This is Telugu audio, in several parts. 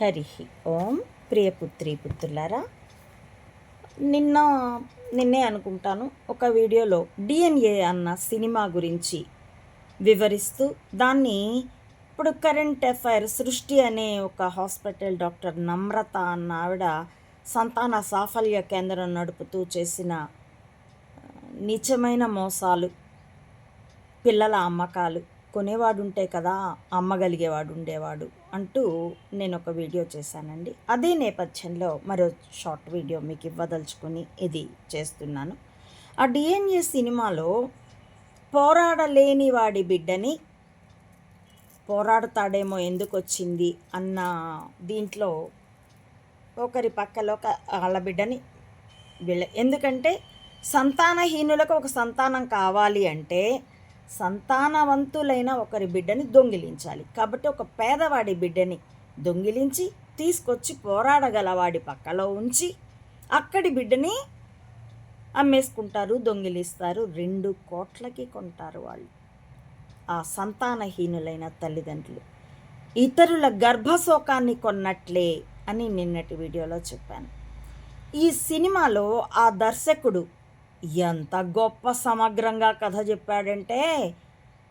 హరి ఓం ప్రియపుత్రి పుత్రులారా నిన్న నిన్నే అనుకుంటాను ఒక వీడియోలో డిఎన్ఏ అన్న సినిమా గురించి వివరిస్తూ దాన్ని ఇప్పుడు కరెంట్ అఫైర్ సృష్టి అనే ఒక హాస్పిటల్ డాక్టర్ నమ్రత అన్న ఆవిడ సంతాన సాఫల్య కేంద్రం నడుపుతూ చేసిన నిజమైన మోసాలు. పిల్లల అమ్మకాలు. కొనేవాడు ఉంటే కదా అమ్మగలిగేవాడు ఉండేవాడు అంటూ నేను ఒక వీడియో చేశానండి. అదే నేపథ్యంలో మరో షార్ట్ వీడియో మీకు ఇవ్వదలుచుకుని ఇది చేస్తున్నాను. ఆ డిఎన్ఏ సినిమాలో పోరాడలేని వాడి బిడ్డని పోరాడతాడేమో ఎందుకు వచ్చింది అన్న దీంట్లో ఒకరి పక్కలో ఒక వాళ్ళ బిడ్డని ఎందుకంటే సంతానహీనులకు ఒక సంతానం కావాలి అంటే సంతానవంతులైన ఒకరి బిడ్డని దొంగిలించాలి. కాబట్టి ఒక పేదవాడి బిడ్డని దొంగిలించి తీసుకొచ్చి పోరాడగల వాడి పక్కలో ఉంచి అక్కడి బిడ్డని అమ్మేసుకుంటారు దొంగిలిస్తారు. రెండు కోట్లకి కొంటారు వాళ్ళు. ఆ సంతానహీనులైన తల్లిదండ్రులు. ఇతరుల గర్భశోకాన్ని కొన్నట్లే అని నిన్నటి వీడియోలో చెప్పాను. ఈ సినిమాలో ఆ దర్శకుడు ఎంత గొప్ప సమగ్రంగా కథ చెప్పాడంటే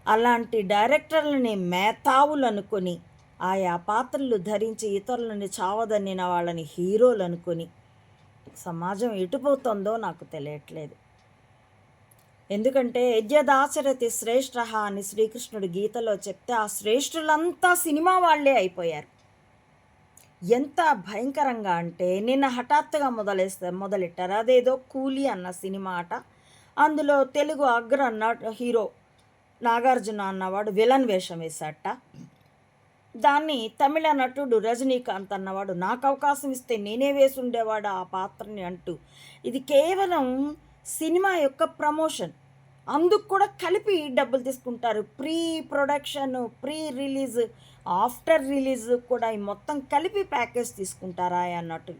అలాంటి డైరెక్టర్లని మేతావులు అనుకొని ఆయా పాత్రలు ధరించి ఇతరులని చావదన్నిన వాళ్ళని హీరోలు అనుకొని సమాజం ఎటుపోతుందో నాకు తెలియట్లేదు. ఎందుకంటే యజ్ఞదాశరథి శ్రేష్ఠ అని శ్రీకృష్ణుడు గీతలో చెప్తే ఆ శ్రేష్ఠులంతా సినిమా వాళ్ళే అయిపోయారు. ఎంత భయంకరంగా అంటే నిన్న హఠాత్తుగా మొదలేస్తే మొదలెట్టారు. అదేదో కూలీ అన్న సినిమా అట. అందులో తెలుగు అగ్ర అన్న హీరో నాగార్జున అన్నవాడు విలన్ వేషం వేశాట దాన్ని తమిళ నటుడు రజనీకాంత్ అన్నవాడు నాకు అవకాశం ఇస్తే నేనే వేసి ఉండేవాడు ఆ పాత్రని అంటూ. ఇది కేవలం సినిమా యొక్క ప్రమోషన్. అందుకు కూడా కలిపి డబ్బులు తీసుకుంటారు. Pre production pre release after release కూడా ఈ మొత్తం కలిపి ప్యాకేజ్ తీసుకుంటారా అన్నట్టు.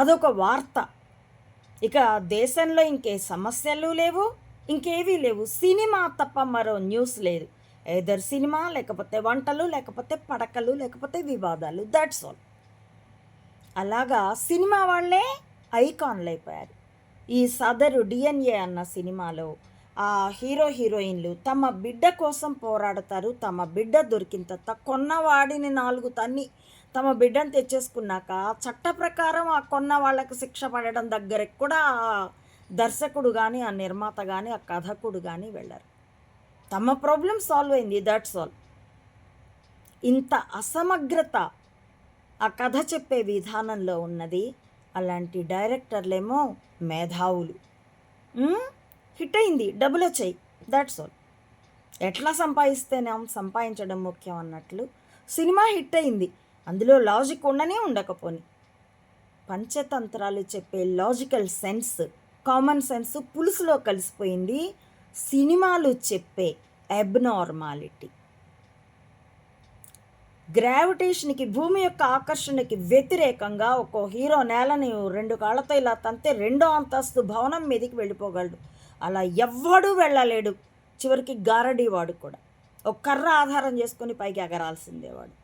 అదొక వార్త. ఇక దేశంలో ఇంకే సమస్యలు లేవు ఇంకేవీ లేవు. సినిమా తప్ప మరో న్యూస్ లేదు. ఏదర్ సినిమా లేకపోతే వంటలు లేకపోతే పడకలు లేకపోతే వివాదాలు దట్స్ ఆల్ అలాగా సినిమా వాళ్ళే ఐకాన్లు అయిపోయారు. ఈ సదరు డిఎన్ఏ అన్న సినిమాలో ఆ హీరో హీరోయిన్లు తమ బిడ్డ కోసం పోరాడతారు తమ బిడ్డ దొరికిన కొన్న వాడిని నాలుగు తన్ని తమ బిడ్డను తెచ్చేసుకున్నాక చట్ట ప్రకారం ఆ కొన్న వాళ్ళకి శిక్ష పడడం దగ్గరకు కూడా ఆ దర్శకుడు కానీ ఆ నిర్మాత కానీ ఆ కథకుడు కానీ వెళ్ళరు. తమ ప్రాబ్లం సాల్వ్ అయింది దట్స్ ఆల్ ఇంత అసమగ్రత ఆ కథ చెప్పే విధానంలో ఉన్నది అలాంటి డైరెక్టర్లేమో మేధావులు. హిట్ అయింది డబ్బులు వచ్చాయి. దాట్స్ ఆల్ ఎట్లా సంపాదిస్తేనే సంపాదించడం ముఖ్యం అన్నట్లు సినిమా హిట్ అయింది. అందులో లాజిక్ ఉండనే ఉండకపోని. పంచతంత్రాలు చెప్పే లాజికల్ సెన్స్ కామన్ సెన్స్ పులుసులో కలిసిపోయింది. సినిమాలు చెప్పే అబ్నార్మాలిటీ. గ్రావిటేషన్కి భూమి యొక్క ఆకర్షణకి వ్యతిరేకంగా ఒక హీరో నేలని రెండు కాళ్ళతో ఇలా తంతే రెండో అంతస్తు భవనం మీదకి వెళ్ళిపోగలడు. అలా ఎవ్వడూ వెళ్ళలేడు. చివరికి గారడీ వాడు కూడా. ఒక కర్ర ఆధారం చేసుకొని పైకి ఎగరాల్సిందే వాడు.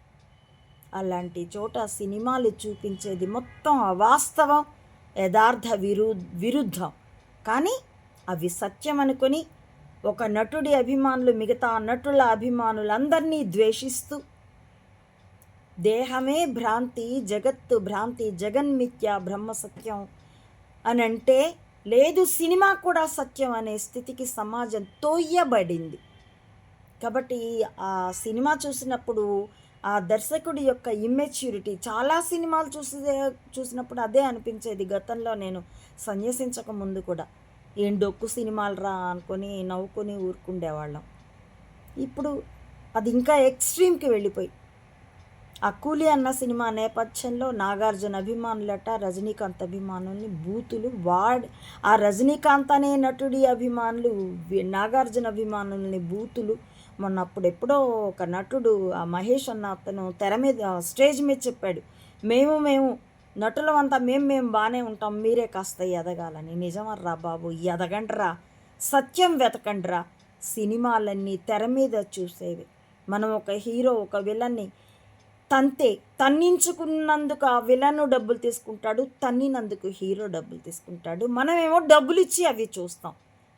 అలాంటి చోట సినిమాలు చూపించేది మొత్తం అవాస్తవం యథార్థ విరు విరుద్ధం. కానీ అవి సత్యం అనుకొని ఒక నటుడి అభిమానులు మిగతా నటుల అభిమానులందరినీ ద్వేషిస్తూ దేహమే భ్రాంతి జగత్తు భ్రాంతి జగన్మిథ్య బ్రహ్మ సత్యం అని అంటే లేదు సినిమా కూడా సత్యం అనే స్థితికి సమాజం తోయబడింది. కాబట్టి ఆ సినిమా చూసినప్పుడు ఆ దర్శకుడి యొక్క ఇమ్మెచ్యూరిటీ చాలా సినిమాలు చూసి చూసినప్పుడు అదే అనిపించేది గతంలో నేను సన్యసించక ముందు కూడా. ఏం డొక్కు సినిమాలు రా అనుకొని నవ్వుకొని ఊరుకుండేవాళ్ళం. ఇప్పుడు అది ఇంకా ఎక్స్ట్రీమ్కి వెళ్ళిపోయి ఆ కూలి అన్న సినిమా నేపథ్యంలో నాగార్జున అభిమానులట రజనీకాంత్ అభిమానుల్ని బూతులు వాడ్ ఆ రజనీకాంత్ అనే నటుడి అభిమానులు నాగార్జున అభిమానుల్ని బూతులు. మొన్న అప్పుడెప్పుడో ఒక నటుడు ఆ మహేష్ అన్న అతను తెర మీద స్టేజ్ మీద చెప్పాడు మేము మేము నటులమంతా మేము మేము బాగానే ఉంటాం మీరే కాస్త ఎదగాలని. నిజమర్రా బాబు ఎదగండ్రా సత్యం వెతకండ్రా సినిమాలన్నీ తెర మీద చూసేవి. మనం ఒక హీరో ఒక విలన్ని తంతే తన్నించుకున్నందుకు ఆ విలను డబ్బులు తీసుకుంటాడు తన్నినందుకు హీరో డబ్బులు తీసుకుంటాడు. మనమేమో డబ్బులు ఇచ్చి అవి చూస్తాం.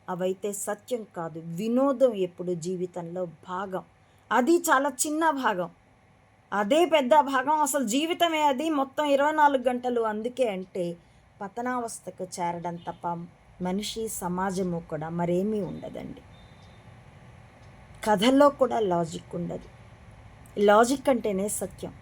అవైతే సత్యం కాదు వినోదం ఎప్పుడు జీవితంలో భాగం. అది చాలా చిన్న భాగం. అదే పెద్ద భాగం. అసలు జీవితమే అది. మొత్తం ఇరవై నాలుగు గంటలు అందుకే అంటే పతనావస్థకు చేరడం తప్ప మనిషి సమాజము కూడా మరేమీ ఉండదండి. కథల్లో కూడా లాజిక్ ఉండదు. లాజిక్ అంటేనే సత్యం.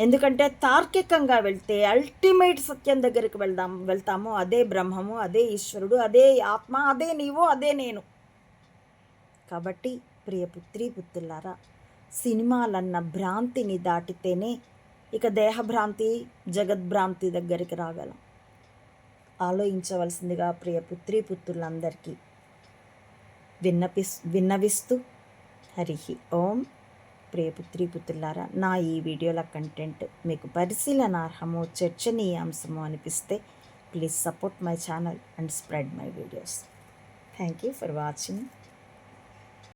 ఎందుకంటే తార్కికంగా వెళ్తే అల్టిమేట్ సత్యం దగ్గరికి వెళ్దాం వెళ్తాము. అదే బ్రహ్మము అదే ఈశ్వరుడు అదే ఆత్మ అదే నీవు అదే నేను. కాబట్టి ప్రియ పుత్రి పుత్రులారా సినిమాలన్న భ్రాంతిని దాటితేనే ఇక దేహభ్రాంతి జగద్భ్రాంతి దగ్గరికి రాగలం. ఆలోచించవలసిందిగా ప్రియ పుత్రి పుత్రులందరికీ విన్నపిస్ విన్నవిస్తూ హరి ఓం ప్రియపుత్రి పుత్రులారా నా ఈ వీడియోల కంటెంట్ మీకు పరిశీలనార్హము చర్చనీయాంశము అనిపిస్తే please support my channel and spread my videos thank you for watching